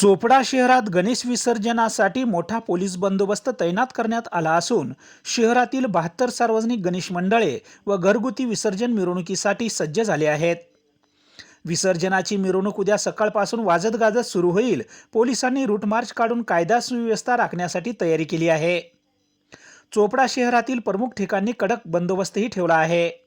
चोपडा शहरात गणेश विसर्जनासाठी मोठा पोलीस बंदोबस्त तैनात करण्यात आला असून शहरातील बहात्तर सार्वजनिक गणेश मंडळे व घरगुती विसर्जन मिरवणुकीसाठी सज्ज झाले आहेत. विसर्जनाची मिरवणूक उद्या सकाळपासून वाजत गाजत सुरू होईल. पोलिसांनी रूट मार्च काढून कायदा सुव्यवस्था राखण्यासाठी तयारी केली आहे. चोपडा शहरातील प्रमुख ठिकाणी कडक बंदोबस्तही ठेवला आहे.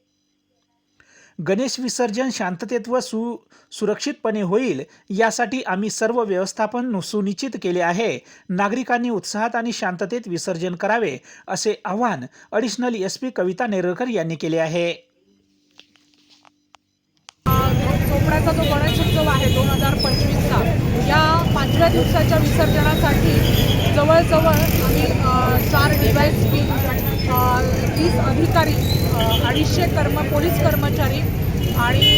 गणेश विसर्जन शांततेत व सु सुरक्षितपणे होईल यासाठी आम्ही सर्व व्यवस्थापन सुनिश्चित केले आहे. नागरिकांनी उत्साहात आणि शांततेत विसर्जन करावे असे आवाहन additional S P Kavita Neralkar यांनी केले आहे. चोपड्याचा जो गणेशोत्सव आहे दोन हजार पंचवीसचा या पाचव्या दिवसाच्या विसर्जनासाठी जवळजवळ आम्ही चार डिवाईस वीस अधिकारी अडीचशे कर्म पोलीस कर्मचारी आणि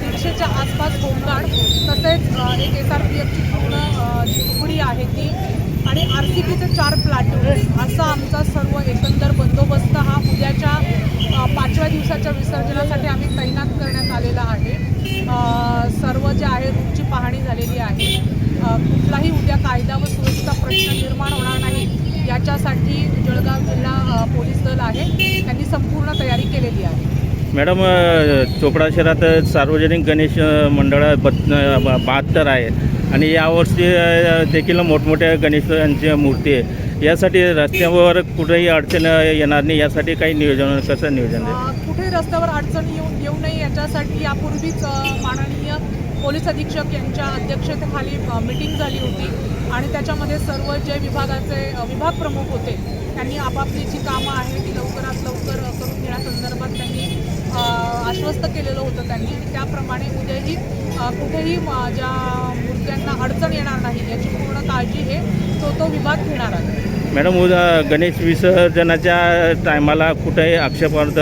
दीडशेच्या आसपास होमगार्ड तसेच एक एस आर पी एफची पूर्ण तुकडी आहे ती आणि आर सी पीचे चार प्लॅटून असा आमचा सर्व एकंदर बंदोबस्त हा उद्याच्या पाचव्या दिवसाच्या विसर्जनासाठी आम्ही तैनात करण्यात आलेला आहे. सर्व जे आहे रूमची पाहणी झालेली आहे. कुठलाही उद्या कायदा व सुरक्षेचा प्रश्न निर्माण होणार नाही याच्यासाठी जळगाव जिल्हा पोलीस दल आहे. त्यांनी संपूर्ण केलेली आहे. मॅडम चोपडा शहरात सार्वजनिक गणेश मंडळ बत बहात्तर आहे. आणि यावर्षी देखील मोठमोठ्या गणेशांची मूर्ती आहे. यासाठी रस्त्यावर कुठेही अडचण येणार नाही. यासाठी काही नियोजन कसं नियोजन आहे अ, कुठे रस्त्यावर अडचण येऊ येऊ नये याच्यासाठी यापूर्वीच माननीय पोलीस अधीक्षक यांच्या अध्यक्षतेखाली मीटिंग झाली होती. आणि त्याच्यामध्ये सर्व जे विभागाचे विभाग प्रमुख होते त्यांनी आपापली जी कामं आहेत ती लवकरात लवकर करून घेण्यासंदर्भात त्यांनी आश्वस्त केलेलं होतं त्यांनी. त्याप्रमाणे उद्याही कुठेही ज्या मूर्त्यांना अडचण येणार नाही याची पूर्ण काळजी हे तो तो विभाग घेणार आहे. मॅडम उद्या गणेश विसर्जनाच्या टायमाला कुठेही आक्षेपार्थ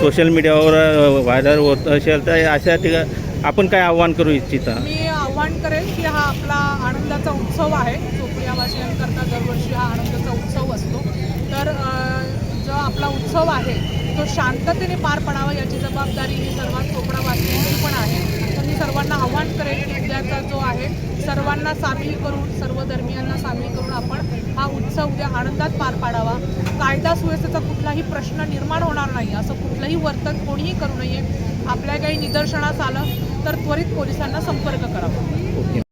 सोशल मीडियावर व्हायरल होत असेल तर अशा ठिकाणी आपण काय आव्हान करू इच्छिता? मी आव्हान करेल की हा आपला आनंदाचा उत्सव आहे. चोपडियावासियांकरता दरवर्षी हा आनंदाचा उत्सव असतो. तर जो आपला उत्सव आहे तो शांततेने पार पडावा याची जबाबदारी ही सर्वात चोपडावासियांची पण आहे. तर मी सर्वांना आव्हान करेन की उद्याचा जो आहे सर्वांना सामील करून सर्व धर्मियांना सामील करून आपण हा उत्सव उद्या आनंदात पार पाडावा. कायदा सुव्यवस्थेचा कुठलाही प्रश्न निर्माण होणार नाही. असं कुठलंही वर्तन कोणीही करू नये. आपल्या काही निदर्शनास आलं तर त्वरित पोलिसांना संपर्क करावा